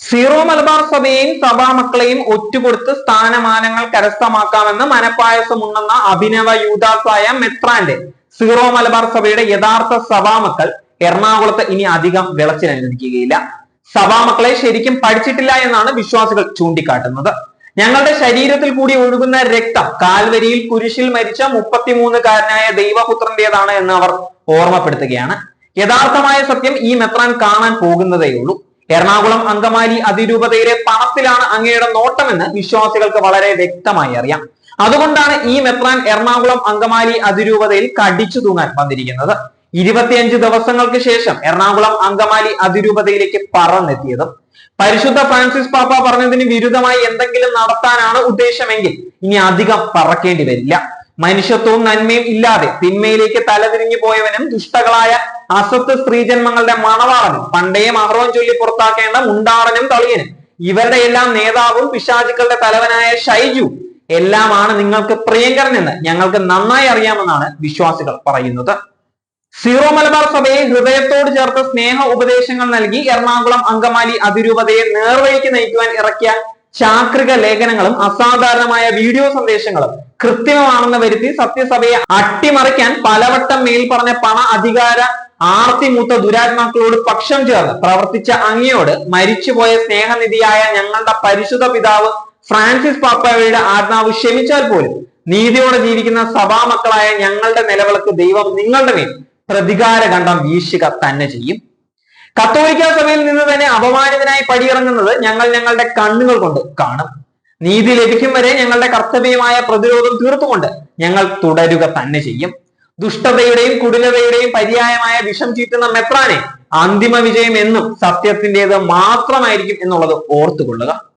Zero Malabar സഭയെയും സഭാമക്കളെയും ഒറ്റുകൊടുത്ത് സ്ഥാനമാനങ്ങൾ കരസ്ഥമാക്കാമെന്ന് മനപ്പായസമുണ്ടെന്ന Abhinava യൂദാസായ മെത്രാന്റെ zero Malabar സഭയുടെ യഥാർത്ഥ സഭാമക്കൾ എറണാകുളത്ത് ഇനി അധികം വിളച്ചിൽ അനുവദിക്കുകയില്ല സഭാമക്കളെ ശരിക്കും പഠിച്ചിട്ടില്ല എന്നാണ് വിശ്വാസികൾ ചൂണ്ടിക്കാട്ടുന്നത്. ഞങ്ങളുടെ ശരീരത്തിൽ കൂടി ഒഴുകുന്ന രക്തം കാൽവരിയിൽ കുരിശിൽ മരിച്ച മുപ്പത്തിമൂന്നുകാരനായ ദൈവപുത്രന്റേതാണ് എന്ന് അവർ ഓർമ്മപ്പെടുത്തുകയാണ്. യഥാർത്ഥമായ സത്യം ഈ മെത്രാൻ കാണാൻ പോകുന്നതേയുള്ളൂ. എറണാകുളം അങ്കമാലി അതിരൂപതയിലെ പണത്തിലാണ് അങ്ങയുടെ നോട്ടമെന്ന് വിശ്വാസികൾക്ക് വളരെ വ്യക്തമായി അറിയാം. അതുകൊണ്ടാണ് ഈ മെത്രാൻ എറണാകുളം അങ്കമാലി അതിരൂപതയിൽ കടിച്ചു തൂങ്ങാൻ വന്നിരിക്കുന്നത്. ഇരുപത്തിയഞ്ച് ദിവസങ്ങൾക്ക് ശേഷം എറണാകുളം അങ്കമാലി അതിരൂപതയിലേക്ക് പറന്നെത്തിയതും. പരിശുദ്ധ ഫ്രാൻസിസ് പാപ്പ പറഞ്ഞതിന് വിരുദ്ധമായി എന്തെങ്കിലും നടത്താനാണ് ഉദ്ദേശമെങ്കിൽ ഇനി അധികം പറക്കേണ്ടി വരില്ല. മനുഷ്യത്വവും നന്മയും ഇല്ലാതെ തിന്മയിലേക്ക് തലതിരിഞ്ഞു പോയവനും ദുഷ്ടകളായ അസത്ത് സ്ത്രീജന്മങ്ങളുടെ മണവാളനും പണ്ടേ മഹറോൻ ചൊല്ലി പുറത്താക്കേണ്ട മുണ്ടാടനും തളിയനും. ഇവരുടെ എല്ലാം നേതാവും പിശാചുക്കളുടെ തലവനായ ഷൈജു. എല്ലാമാണ് നിങ്ങൾക്ക് പ്രിയങ്കരനെന്ന് ഞങ്ങൾക്ക് നന്നായി അറിയാമെന്നാണ് വിശ്വാസികൾ പറയുന്നത്. സീറോ മലബാർ സഭയെ ഹൃദയത്തോട് ചേർത്ത് സ്നേഹ ഉപദേശങ്ങൾ നൽകി എറണാകുളം അങ്കമാലി അതിരൂപതയെ നേർവഴിക്ക് നയിക്കുവാൻ ഇറക്കിയ ചാക്രിക ലേഖനങ്ങളും അസാധാരണമായ വീഡിയോ സന്ദേശങ്ങളും കൃത്രിമമാണെന്ന് വരുത്തി സത്യസഭയെ അട്ടിമറിക്കാൻ പലവട്ടം മേൽ പറഞ്ഞ പണ അധികാര ആർത്തിമൂത്ത ദുരാത്മാക്കളോട് പക്ഷം ചേർന്ന് പ്രവർത്തിച്ച അങ്ങയോട് മരിച്ചുപോയ സ്നേഹനിധിയായ ഞങ്ങളുടെ പരിശുദ്ധ പിതാവ് ഫ്രാൻസിസ് പാപ്പയുടെ ആത്മാവ് ക്ഷമിച്ചാൽ പോലും നീതിയോടെ ജീവിക്കുന്ന സഭാമക്കളായ ഞങ്ങളുടെ നിലവിളക്ക് ദൈവം നിങ്ങളുടെ മേൽ പ്രതികാര കണ്ടം വീശുക തന്നെ ചെയ്യും. കത്തോലിക്ക സഭയിൽ നിന്ന് തന്നെ അപമാനിതനായി പടിയിറങ്ങുന്നത് ഞങ്ങൾ ഞങ്ങളുടെ കണ്ണുകൾ കൊണ്ട് കാണും. നീതി ലഭിക്കും വരെ ഞങ്ങളുടെ കർത്തവ്യമായ പ്രതിരോധം തീർത്തുകൊണ്ട് ഞങ്ങൾ തുടരുക തന്നെ ചെയ്യും. ദുഷ്ടതയുടെയും കുടിലതയുടെയും പര്യായമായ വിഷം ചീറ്റുന്ന മെത്രാനെ അന്തിമ വിജയം എന്നും സത്യത്തിന്റെത് മാത്രമായിരിക്കും എന്നുള്ളത് ഓർത്തുകൊള്ളുക.